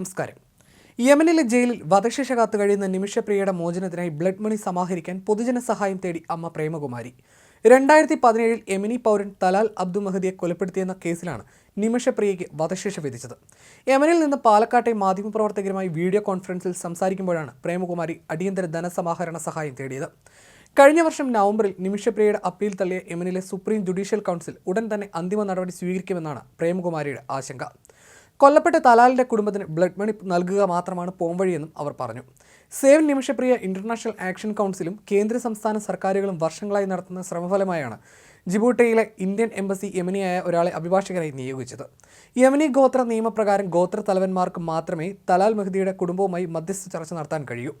നമസ്കാരം. യമനിലെ ജയിലിൽ വധശിക്ഷ കാത്തു കഴിയുന്ന നിമിഷപ്രിയയുടെ മോചനത്തിനായി ബ്ലഡ് മണി സമാഹരിക്കാൻ പൊതുജന സഹായം തേടി അമ്മ പ്രേമകുമാരി. രണ്ടായിരത്തി പതിനേഴിൽ യമനി പൗരൻ തലാൽ അബ്ദു മഹദിയെ കൊലപ്പെടുത്തിയെന്ന കേസിലാണ് നിമിഷപ്രിയയ്ക്ക് വധശിക്ഷ വിധിച്ചത്. യമനിൽ നിന്ന് പാലക്കാട്ടെ മാധ്യമപ്രവർത്തകരുമായി വീഡിയോ കോൺഫറൻസിൽ സംസാരിക്കുമ്പോഴാണ് പ്രേമകുമാരി അടിയന്തര ധനസമാഹരണ സഹായം തേടിയത്. കഴിഞ്ഞ വർഷം നവംബറിൽ നിമിഷപ്രിയയുടെ അപ്പീൽ തള്ളിയ യമനിലെ സുപ്രീം ജുഡീഷ്യൽ കൗൺസിൽ ഉടൻ തന്നെ അന്തിമ നടപടി സ്വീകരിക്കുമെന്നാണ് പ്രേമകുമാരിയുടെ ആശങ്ക. കൊല്ലപ്പെട്ട തലാലിന്റെ കുടുംബത്തിന് ബ്ലഡ് മണി നൽകുക മാത്രമാണ് പോംവഴിയെന്നും അവർ പറഞ്ഞു. സേവ് നിമിഷപ്രിയ ഇന്റർനാഷണൽ ആക്ഷൻ കൗൺസിലും കേന്ദ്ര സംസ്ഥാന സർക്കാരുകളും വർഷങ്ങളായി നടത്തുന്ന ശ്രമഫലമായാണ് ജിബൂട്ടിയിലെ ഇന്ത്യൻ എംബസി യമനിയായ ഒരാളെ അഭിഭാഷകരായി നിയോഗിച്ചത്. യമനി ഗോത്ര നിയമപ്രകാരം ഗോത്ര തലവന്മാർക്ക് മാത്രമേ തലാൽ മെഹ്ദിയുടെ കുടുംബവുമായി മധ്യസ്ഥ ചർച്ച നടത്താൻ കഴിയൂ.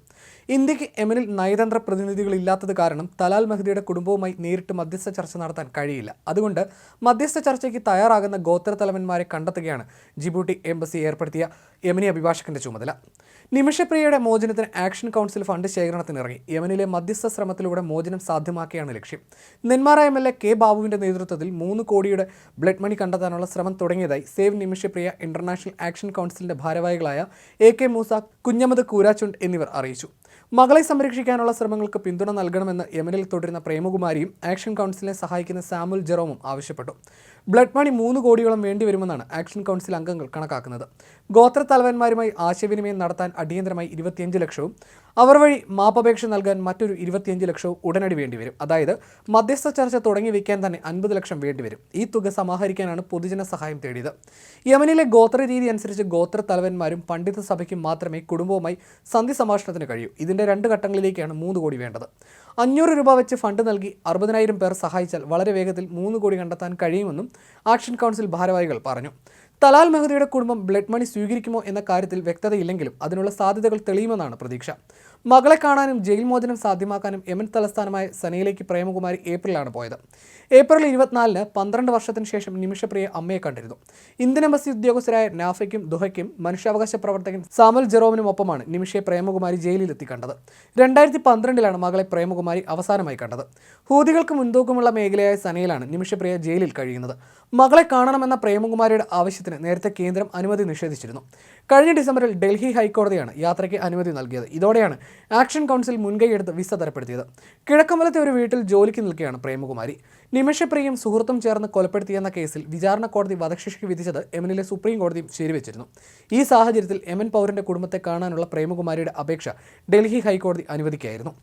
ഇന്ത്യയ്ക്ക് യമനിൽ നയതന്ത്ര പ്രതിനിധികളില്ലാത്തത് കാരണം തലാൽ മെഹ്ദിയുടെ കുടുംബവുമായി നേരിട്ട് മധ്യസ്ഥ ചർച്ച നടത്താൻ കഴിയില്ല. അതുകൊണ്ട് മധ്യസ്ഥ ചർച്ചയ്ക്ക് തയ്യാറാകുന്ന ഗോത്ര തലവന്മാരെ കണ്ടെത്തുകയാണ് ജിബൂട്ടി എംബസി ഏർപ്പെടുത്തിയ യമനി അഭിഭാഷകന്റെ ചുമതല. നിമിഷപ്രിയയുടെ മോചനത്തിന് ആക്ഷൻ കൗൺസിൽ ഫണ്ട് ശേഖരണത്തിനിറങ്ങി. യമനിലെ മധ്യസ്ഥ ശ്രമത്തിലൂടെ മോചനം സാധ്യമാക്കിയാണ് ലക്ഷ്യം. Nenmara M L A K ബാബുവിന്റെ നേതൃത്വത്തിൽ മൂന്ന് കോടിയുടെ ബ്ലഡ് മണി കണ്ടെത്താനുള്ള ശ്രമം തുടങ്ങിയതായി സേവ് നിമിഷപ്രിയ ഇന്റർനാഷണൽ ആക്ഷൻ കൗൺസിലിന്റെ ഭാരവാഹികളായ എ കെ മൂസ കുഞ്ഞമത് കൂരാച്ചുണ്ട് എന്നിവർ അറിയിച്ചു. മകളെ സംരക്ഷിക്കാനുള്ള ശ്രമങ്ങൾക്ക് പിന്തുണ നൽകണമെന്ന് യമനിൽ തുടരുന്ന പ്രേമകുമാരിയും ആക്ഷൻ കൗൺസിലിനെ സഹായിക്കുന്ന സാമുൽ ജെറോമും ആവശ്യപ്പെട്ടു. ബ്ലഡ് മണി മൂന്ന് കോടിയോളം വേണ്ടിവരുമെന്നാണ് ആക്ഷൻ കൗൺസിൽ അംഗങ്ങൾ കണക്കാക്കുന്നത്. ഗോത്ര തലവന്മാരുമായി ആശയവിനിമയം നടത്താൻ അടിയന്തരമായി ഇരുപത്തിയഞ്ച് ലക്ഷവും അവർ വഴി മാപ്പപേക്ഷ നൽകാൻ മറ്റൊരു ഇരുപത്തിയഞ്ച് ലക്ഷവും ഉടനടി വേണ്ടിവരും. അതായത് മധ്യസ്ഥ ചർച്ച തുടങ്ങി വയ്ക്കാൻ തന്നെ അൻപത് ലക്ഷം വേണ്ടിവരും. ഈ തുക സമാഹരിക്കാനാണ് പൊതുജന സഹായം തേടിയത്. യമനിലെ ഗോത്ര രീതി അനുസരിച്ച് ഗോത്ര തലവന്മാരും പണ്ഡിത സഭയ്ക്കും മാത്രമേ കുടുംബവുമായി സന്ധി സംഭാഷണത്തിന് കഴിയൂ. ഇതിന്റെ രണ്ട് ഘട്ടങ്ങളിലേക്കാണ് മൂന്ന് കോടി വേണ്ടത്. അഞ്ഞൂറ് രൂപ വെച്ച് ഫണ്ട് നൽകി അറുപതിനായിരം പേർ സഹായിച്ചാൽ വളരെ വേഗത്തിൽ മൂന്ന് കോടി കണ്ടെത്താൻ കഴിയുമെന്നും ആക്ഷൻ കൗൺസിൽ ഭാരവാഹികൾ പറഞ്ഞു. തലാൽ മെഹദിയുടെ കുടുംബം ബ്ലഡ് മണി സ്വീകരിക്കുമോ എന്ന കാര്യത്തിൽ വ്യക്തതയില്ലെങ്കിലും അതിനുള്ള സാധ്യതകൾ തെളിയുമെന്നാണ് പ്രതീക്ഷ. മകളെ കാണാനും ജയിൽ മോചനം സാധ്യമാക്കാനും യമൻ തലസ്ഥാനമായ സനയിലേക്ക് പ്രേമകുമാരി ഏപ്രിലാണ് പോയത്. ഏപ്രിൽ ഇരുപത്തിനാലിന് പന്ത്രണ്ട് വർഷത്തിന് ശേഷം നിമിഷപ്രിയ അമ്മയെ കണ്ടിരുന്നു. ഇന്ത്യൻ എംബസി ഉദ്യോഗസ്ഥരായ നാഫയ്ക്കും ദുഹയ്ക്കും മനുഷ്യാവകാശ പ്രവർത്തകൻ സാമൽ ജെറോമിനും ഒപ്പമാണ് നിമിഷയെ പ്രേമകുമാരി ജയിലിലെത്തി കണ്ടത്. രണ്ടായിരത്തി പന്ത്രണ്ടിലാണ് മകളെ പ്രേമകുമാരി അവസാനമായി കണ്ടത്. ഹൂതികൾക്ക് മുൻതൂക്കമുള്ള മേഖലയായ സനയിലാണ് നിമിഷപ്രിയ ജയിലിൽ കഴിയുന്നത്. മകളെ കാണണമെന്ന പ്രേമകുമാരിയുടെ ആവശ്യത്തിന് നേരത്തെ കേന്ദ്രം അനുമതി നിഷേധിച്ചിരുന്നു. കഴിഞ്ഞ ഡിസംബറിൽ ഡൽഹി ഹൈക്കോടതിയാണ് യാത്രയ്ക്ക് അനുമതി നൽകിയത്. ഇതോടെയാണ് ആക്ഷൻ കൗൺസിൽ മുൻകൈയെടുത്ത് വിസ തരപ്പെടുത്തിയത് കിഴക്കമ്പലത്തെ ഒരു വീട്ടിൽ ജോലിക്ക് നിൽക്കുകയാണ് പ്രേമകുമാരി. നിമിഷപ്രിയും സുഹൃത്തും ചേർന്ന് കൊലപ്പെടുത്തിയെന്ന കേസിൽ വിചാരണ കോടതി വധശിക്ഷയ്ക്ക് വിധിച്ചത് യമനിലെ സുപ്രീം കോടതിയും ശരിവെച്ചിരുന്നു. ഈ സാഹചര്യത്തിൽ യമൻ പൗരന്റെ കുടുംബത്തെ കാണാനുള്ള പ്രേമകുമാരിയുടെ അപേക്ഷ ഡൽഹി ഹൈക്കോടതി അനുവദിക്കുകയായിരുന്നു.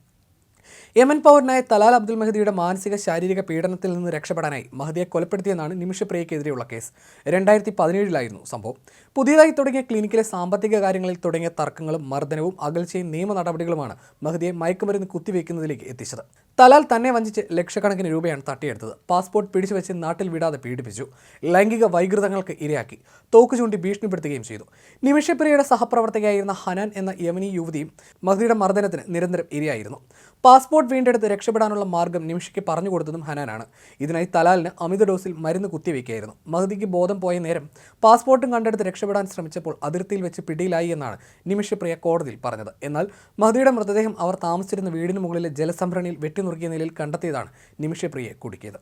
യമൻ പൗരനായ തലാൽ അബ്ദുൽ മഹദിയുടെ മാനസിക ശാരീരിക പീഡനത്തിൽ നിന്ന് രക്ഷപ്പെടാനായി മഹദിയെ കൊലപ്പെടുത്തിയെന്നാണ് നിമിഷപ്രിയക്കെതിരെയുള്ള കേസ്. രണ്ടായിരത്തി പതിനേഴിലായിരുന്നു സംഭവം. പുതിയതായി തുടങ്ങിയ ക്ലിനിക്കിലെ സാമ്പത്തിക കാര്യങ്ങളിൽ തുടങ്ങിയ തർക്കങ്ങളും മർദ്ദനവും അകൽച്ചയും നിയമ നടപടികളുമാണ് മഹദിയെ മയക്കുമരുന്ന് കുത്തിവെക്കുന്നതിലേക്ക് എത്തിച്ചത്. തലാൽ തന്നെ വഞ്ചിച്ച് ലക്ഷക്കണക്കിന് രൂപയാണ് തട്ടിയെടുത്തത്. പാസ്പോർട്ട് പിടിച്ചു വെച്ച് നാട്ടിൽ വിടാതെ പീഡിപ്പിച്ചു. ലൈംഗിക വൈകൃതങ്ങൾക്ക് ഇരയാക്കി. തോക്ക് ചൂണ്ടി ഭീഷണിപ്പെടുത്തുകയും ചെയ്തു. നിമിഷപ്രിയയുടെ സഹപ്രവർത്തകയായിരുന്ന ഹനാൻ എന്ന യമനി യുവതിയും മഹ്ദിയുടെ മർദ്ദനത്തിന് നിരന്തരം ഇരയായിരുന്നു. പാസ്പോർട്ട് വീണ്ടെടുത്ത് രക്ഷപ്പെടാനുള്ള മാർഗം നിമിഷയ്ക്ക് പറഞ്ഞു കൊടുത്തതും ഹനാനാണ്. ഇതിനായി തലാലിന് അമിത ഡോസിൽ മരുന്ന് കുത്തിവെക്കുകയായിരുന്നു മഹ്ദിക്ക് ബോധം പോയ നേരം പാസ്പോർട്ടും കണ്ടെടുത്ത് രക്ഷപ്പെടാൻ ശ്രമിച്ചപ്പോൾ അതിർത്തിയിൽ വെച്ച് പിടിയിലായി എന്നാണ് നിമിഷപ്രിയ കോടതിയിൽ പറഞ്ഞത്. എന്നാൽ മഹ്ദിയുടെ മൃതദേഹം അവർ താമസിച്ചിരുന്ന വീടിന് മുകളിലെ ജലസംഭരണിയിൽ വെട്ടിനുറുക്കിയ നിലയിൽ കണ്ടെത്തിയതാണ് നിമിഷപ്രിയയെ കുടുക്കിയത്